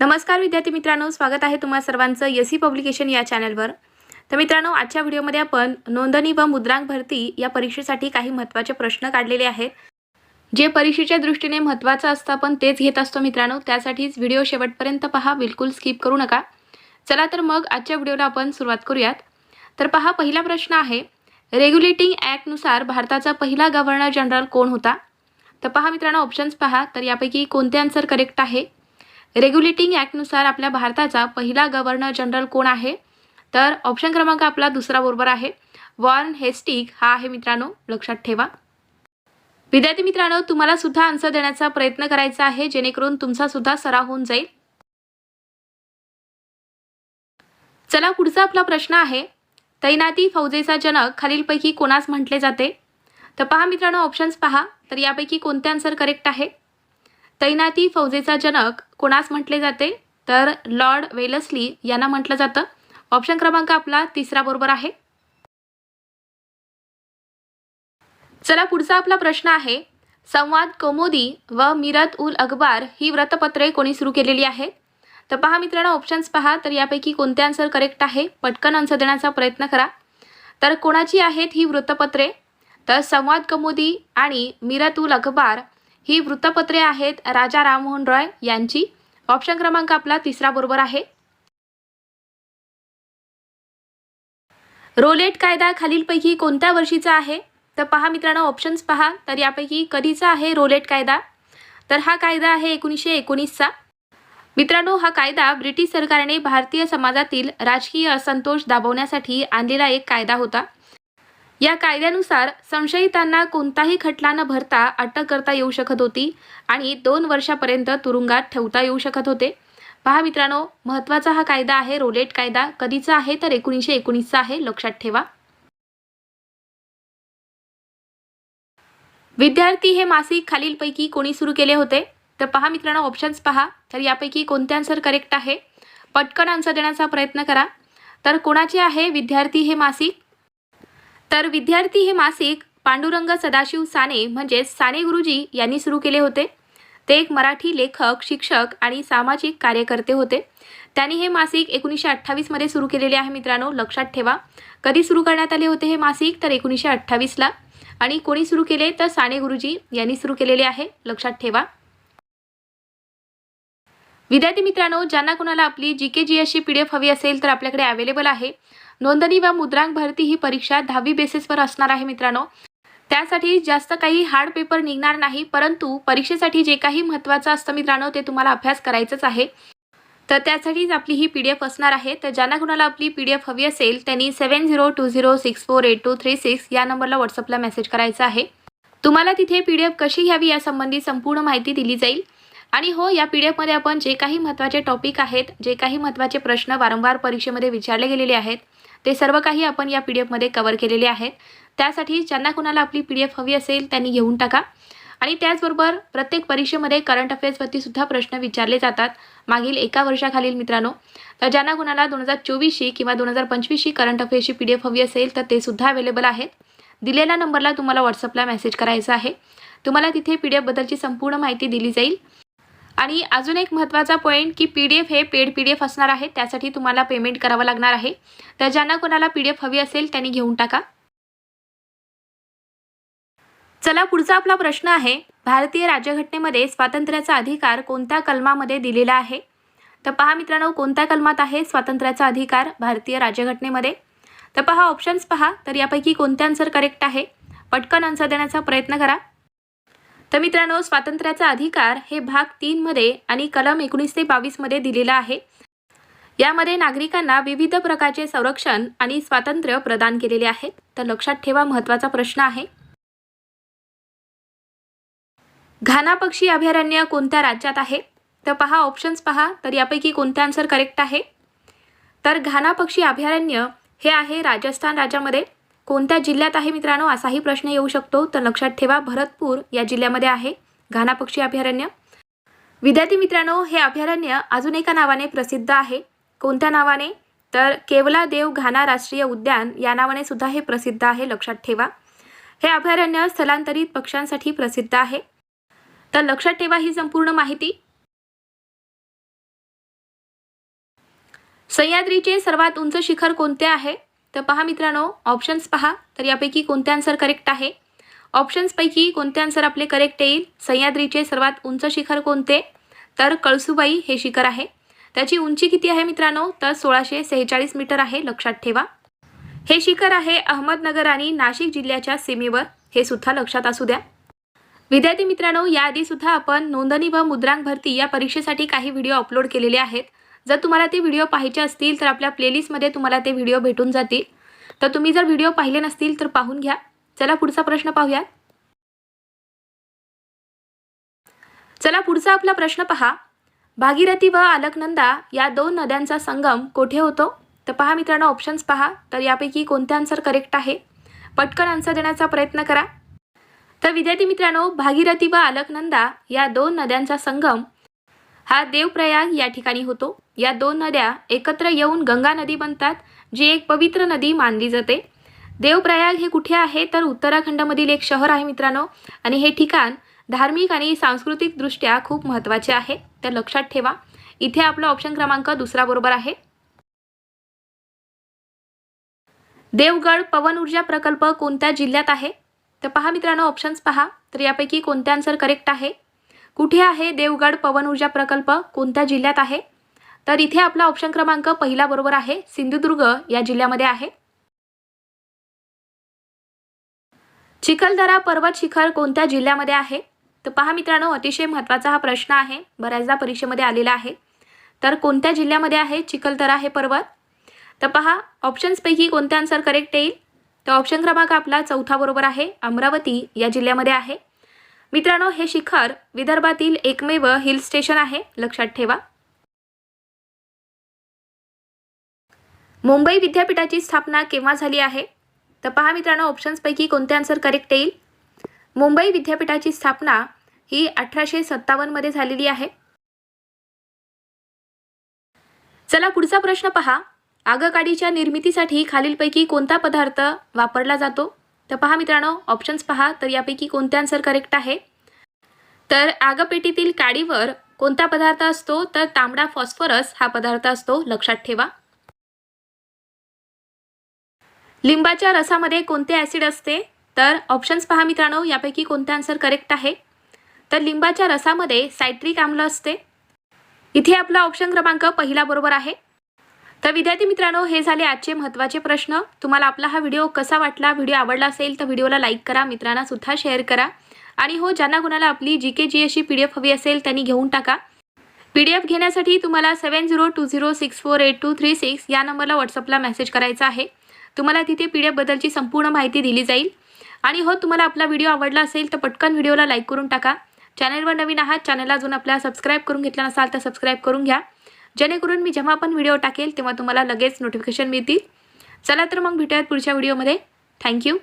नमस्कार विद्यार्थी मित्रांनो स्वागत आहे तुम्हा सर्वांचं एस सी पब्लिकेशन या चॅनलवर. तर मित्रांनो आजच्या व्हिडिओमध्ये आपण नोंदणी व मुद्रांक भरती या परीक्षेसाठी काही महत्त्वाचे प्रश्न काढलेले आहेत. जे परीक्षेच्या दृष्टीने महत्त्वाचं असतं आपण तेच घेत असतो मित्रांनो. त्यासाठीच व्हिडिओ शेवटपर्यंत पहा बिलकुल स्किप करू नका. चला तर मग आजच्या व्हिडिओला आपण सुरुवात करूयात. तर पहा पहिला प्रश्न आहे रेग्युलेटिंग ॲक्टनुसार भारताचा पहिला गव्हर्नर जनरल कोण होता? तर पहा मित्रांनो ऑप्शन्स पहा. तर यापैकी कोणते आन्सर करेक्ट आहे? रेग्युलेटिंग ॲक्टनुसार आपल्या भारताचा पहिला गव्हर्नर जनरल कोण आहे? तर ऑप्शन क्रमांक आपला दुसरा बरोबर आहे. वॉर्न हेस्टिक हा आहे मित्रांनो लक्षात ठेवा. विद्यार्थी मित्रांनो तुम्हाला सुद्धा आन्सर देण्याचा प्रयत्न करायचा आहे जेणेकरून तुमचा सुद्धा सराव होऊन जाईल. चला पुढचा आपला प्रश्न आहे. तैनाती फौजेचा जनक खालीलपैकी कोणास म्हटले जाते? तर पहा मित्रांनो ऑप्शन्स पहा. तर यापैकी कोणते आन्सर करेक्ट आहे? तैनाती फौजेचा जनक कोणास म्हटले जाते? तर लॉर्ड वेलस्ली यांना म्हटलं जातं. ऑप्शन क्रमांक आपला तिसरा बरोबर आहे. चला पुढचा आपला प्रश्न आहे. संवाद कौमुदी व मिरत उल अखबार ही व्रतपत्रे कोणी सुरू केलेली आहेत? तर पहा मित्रांनो ऑप्शन्स पहा. तर यापैकी कोणते आन्सर करेक्ट आहे? पटकन आन्सर देण्याचा प्रयत्न करा. तर कोणाची आहेत ही वृत्तपत्रे? तर संवाद कौमुदी आणि मिरत उल अखबार ही वृत्तपत्रे आहेत राजा राममोहन रॉय यांची. ऑप्शन क्रमांक आपला तिसरा बरोबर आहे. रोलेट कायदा खालीलपैकी कोणत्या वर्षीचा आहे? तर पहा मित्रांनो ऑप्शन्स पहा. तर यापैकी कधीचा आहे रोलेट कायदा? तर हा कायदा आहे एकोणीसशे एकोणीसचा. मित्रांनो हा कायदा ब्रिटिश सरकारने भारतीय समाजातील राजकीय असंतोष दाबवण्यासाठी आणलेला एक कायदा होता. या कायद्यानुसार संशयितांना कोणताही खटला न भरता अटक करता येऊ शकत होती आणि दोन वर्षापर्यंत तुरुंगात ठेवता येऊ शकत होते. पहा मित्रांनो महत्त्वाचा हा कायदा आहे रोलेट कायदा. कधीचा आहे तर एकोणीसशे एकोणीसचा आहे लक्षात ठेवा. विद्यार्थी हे मासिक खालीलपैकी कोणी सुरू केले होते? तर पहा मित्रांनो ऑप्शन्स पहा. तर यापैकी कोणते आन्सर करेक्ट आहे? पटकन आन्सर देण्याचा प्रयत्न करा. तर कोणाचे आहे? विद्यार्थी हे मासिक? तर विद्यार्थी हे मासिक पांडुरंग सदाशिव साने म्हणजेच साने गुरुजी यांनी सुरू केले होते. ते एक मराठी लेखक शिक्षक आणि सामाजिक कार्यकर्ते होते. त्यांनी हे मासिक एकोणीसशे अठ्ठावीसमध्ये सुरू केलेले आहे मित्रांनो लक्षात ठेवा. कधी सुरू करण्यात आले होते हे मासिक? तर एकोणीसशे अठ्ठावीसला आणि कोणी सुरू केले? तर साने गुरुजी यांनी सुरू केलेले आहे. लक्षात ठेवा. विद्यार्थी मित्रांनो ज्यांना कोणाला आपली जी के जी एसची पी डी एफ हवी असेल तर आपल्याकडे अवेलेबल आहे. नोंदणी व मुद्रांक भरती ही परीक्षा दहावी बेसिसवर असणार आहे मित्रांनो. त्यासाठी जास्त काही हार्ड पेपर निघणार नाही परंतु परीक्षेसाठी जे काही महत्त्वाचं असतं मित्रांनो ते तुम्हाला अभ्यास करायचंच आहे. तर त्यासाठीच आपली ही पी डी एफ असणार आहे. तर ज्यांना कोणाला आपली पी डी एफ हवी असेल त्यांनी seven zero two zero six four eight two three six या नंबरला व्हॉट्सअपला मेसेज करायचा आहे. तुम्हाला तिथे पी डी एफ कशी घ्यावी यासंबंधी संपूर्ण माहिती दिली जाईल. आणि हो या पी डी एफमध्ये आपण जे काही महत्त्वाचे टॉपिक आहेत जे काही महत्त्वाचे प्रश्न वारंवार परीक्षेमध्ये विचारले गेलेले आहेत ते सर्व काही आपण या पी डी एफमध्ये कवर केलेले आहेत. त्यासाठी ज्यांना कोणाला आपली पी डी एफ हवी असेल त्यांनी घेऊन टाका. आणि त्याचबरोबर प्रत्येक परीक्षेमध्ये करंट अफेअर्सवरती सुद्धा प्रश्न विचारले जातात. मागील एका वर्षाखालील मित्रांनो तर ज्यांना कोणाला दोन हजार चोवीसशी किंवा दोन हजार पंचवीसशी करंट अफेअर्सची पी डी एफ हवी असेल तर ते सुद्धा अवेलेबल आहेत. दिलेल्या नंबरला तुम्हाला व्हॉट्सअपला मेसेज करायचा आहे. तुम्हाला तिथे पी डी एफबद्दलची संपूर्ण माहिती दिली जाईल. आणि अजून एक महत्त्वाचा पॉईंट की पी डी एफ हे पेड पी डी एफ असणार आहे त्यासाठी तुम्हाला पेमेंट करावं लागणार आहे. तर ज्यांना कोणाला पी डी एफ हवी असेल त्यांनी घेऊन टाका. चला पुढचा आपला प्रश्न आहे भारतीय राज्यघटनेमध्ये स्वातंत्र्याचा अधिकार कोणत्या कलमामध्ये दिलेला आहे? तर पहा मित्रांनो कोणत्या कलमात आहे स्वातंत्र्याचा अधिकार भारतीय राज्यघटनेमध्ये? तर पहा ऑप्शन्स पहा तर यापैकी कोणते आन्सर करेक्ट आहे? पटकन आन्सर देण्याचा प्रयत्न करा. तर मित्रांनो स्वातंत्र्याचा अधिकार हे भाग तीनमध्ये आणि कलम एकोणीस ते बावीसमध्ये दिलेला आहे. यामध्ये नागरिकांना विविध प्रकारचे संरक्षण आणि स्वातंत्र्य प्रदान केलेले आहेत. तर लक्षात ठेवा महत्त्वाचा प्रश्न आहे. घाना पक्षी अभयारण्य कोणत्या राज्यात आहे? तर पहा ऑप्शन्स पहा तर यापैकी कोणते आन्सर करेक्ट आहे? तर घाना पक्षी अभयारण्य हे आहे राजस्थान राज्यामध्ये. कोणत्या जिल्ह्यात आहे मित्रांनो? असाही प्रश्न येऊ शकतो. तर लक्षात ठेवा भरतपूर या जिल्ह्यामध्ये आहे. घाना पक्षी अभयारण्य. विद्यार्थी मित्रांनो हे अभयारण्य अजून एका नावाने प्रसिद्ध आहे. कोणत्या नावाने? तर केवला देव घाना राष्ट्रीय उद्यान या नावाने सुद्धा हे प्रसिद्ध आहे. लक्षात ठेवा. हे अभयारण्य स्थलांतरित पक्ष्यांसाठी प्रसिद्ध आहे. तर लक्षात ठेवा ही संपूर्ण माहिती. सह्याद्रीचे सर्वात उंच शिखर कोणते आहे? तर पहा मित्रांनो ऑप्शन्स पहा. तर यापैकी कोणते आन्सर करेक्ट आहे? ऑप्शन्सपैकी कोणते आन्सर आपले करेक्ट येईल? सह्याद्रीचे सर्वात उंच शिखर कोणते? तर कळसुबाई हे शिखर आहे. त्याची उंची किती आहे मित्रांनो? तर सोळाशे सेहेचाळीस मीटर आहे लक्षात ठेवा. हे शिखर आहे अहमदनगर आणि नाशिक जिल्ह्याच्या सीमेवर. हे सुद्धा लक्षात असू द्या. विद्यार्थी मित्रांनो याआधी सुद्धा आपण नोंदणी व मुद्रांक भरती या परीक्षेसाठी काही व्हिडिओ अपलोड केलेले आहेत. जर तुम्हाला ते व्हिडिओ पाहायचे असतील तर आपल्या प्लेलिस्टमध्ये तुम्हाला ते व्हिडिओ भेटून जातील. तर तुम्ही जर व्हिडिओ पाहिले नसतील तर पाहून घ्या. चला पुढचा प्रश्न पाहूयात. चला पुढचा आपला प्रश्न पहा. भागीरथी व अलकनंदा या दोन नद्यांचा संगम कोठे होतो? तर पहा मित्रांनो ऑप्शन्स पहा. तर यापैकी कोणते आन्सर करेक्ट आहे? पटकन आन्सर देण्याचा प्रयत्न करा. तर विद्यार्थी मित्रांनो भागीरथी व अलकनंदा या दोन नद्यांचा संगम हा देवप्रयाग या ठिकाणी होतो. या दोन नद्या एकत्र येऊन गंगा नदी बनतात जी एक पवित्र नदी मानली जाते. देवप्रयाग हे कुठे आहे? तर उत्तराखंडमधील एक शहर आहे मित्रांनो. आणि हे ठिकाण धार्मिक आणि सांस्कृतिकदृष्ट्या खूप महत्त्वाचे आहे. तर लक्षात ठेवा. इथे आपला ऑप्शन क्रमांक दुसरा बरोबर आहे. देवगड पवन ऊर्जा प्रकल्प कोणत्या जिल्ह्यात आहे? तर पहा मित्रांनो ऑप्शन्स पहा. तर यापैकी कोणते आन्सर करेक्ट आहे? कुठे आहे देवगड पवन ऊर्जा प्रकल्प? कोणत्या जिल्ह्यात आहे? तर इथे आपला ऑप्शन क्रमांक पहिला बरोबर आहे. सिंधुदुर्ग या जिल्ह्यामध्ये आहे. चिखलदरा पर्वत शिखर कोणत्या जिल्ह्यामध्ये आहे? तर पहा मित्रांनो अतिशय महत्त्वाचा हा प्रश्न आहे. बऱ्याचदा परीक्षेमध्ये आलेला आहे. तर कोणत्या जिल्ह्यामध्ये आहे चिखलदरा हे पर्वत? तर पहा ऑप्शन्सपैकी कोणत्या आन्सर करेक्ट येईल? तर ऑप्शन क्रमांक आपला चौथा बरोबर आहे. अमरावती या जिल्ह्यामध्ये आहे. मित्रांनो हे शिखर विदर्भातील एकमेव हिल स्टेशन आहे. लक्षात ठेवा. मुंबई विद्यापीठाची स्थापना केव्हा झाली आहे? तर पहा मित्रांनो ऑप्शन्सपैकी कोणते आन्सर करेक्ट येईल? मुंबई विद्यापीठाची स्थापना ही अठराशे सत्तावन्नमध्ये झालेली आहे. चला पुढचा प्रश्न पहा. आगकाडीच्या निर्मितीसाठी खालीलपैकी कोणता पदार्थ वापरला जातो? तर पहा मित्रांनो ऑप्शन्स पहा तर यापैकी कोणते आन्सर करेक्ट आहे? तर आगपेटीतील काडीवर कोणता पदार्थ असतो? तर तांबडा फॉस्फरस हा पदार्थ असतो लक्षात ठेवा. लिंबाच्या रसामध्ये कोणते ॲसिड असते? तर ऑप्शन्स पहा मित्रांनो यापैकी कोणते आन्सर करेक्ट आहे? तर लिंबाच्या रसामध्ये सायट्रिक आम्ल असते. इथे आपला ऑप्शन क्रमांक पहिला बरोबर आहे. तर विद्यार्थी मित्रांनो हे झाले आजचे महत्त्वाचे प्रश्न. तुम्हाला आपला हा व्हिडिओ कसा वाटला व्हिडिओ आवडला असेल तर व्हिडिओला लाईक करा मित्रांना सुद्धा शेअर करा. आणि हो ज्यांना कुणाला आपली जी के जी अशी पी डी एफ हवी असेल त्यांनी घेऊन टाका. पी डी एफ घेण्यासाठी तुम्हाला seven zero two zero six four eight two three six या नंबरला व्हॉट्सअपला मेसेज करायचा आहे. तुम्हाला तिथे पी डी एफबद्दलची संपूर्ण माहिती दिली जाईल. आणि हो तुम्हाला आपला व्हिडिओ आवडला असेल तर पटकन व्हिडिओला लाईक करून टाका. चॅनलवर नवीन आहात चॅनलला अजून आपल्याला सबस्क्राईब करून घेतला नसाल तर सबस्क्राईब करून घ्या. जेणेकरून मी जेव्हा पण व्हिडिओ टाकेल तेव्हा तुम्हाला लगेच नोटिफिकेशन मिळतील. चला तर मग भेटूयात पुढच्या व्हिडिओमध्ये थँक्यू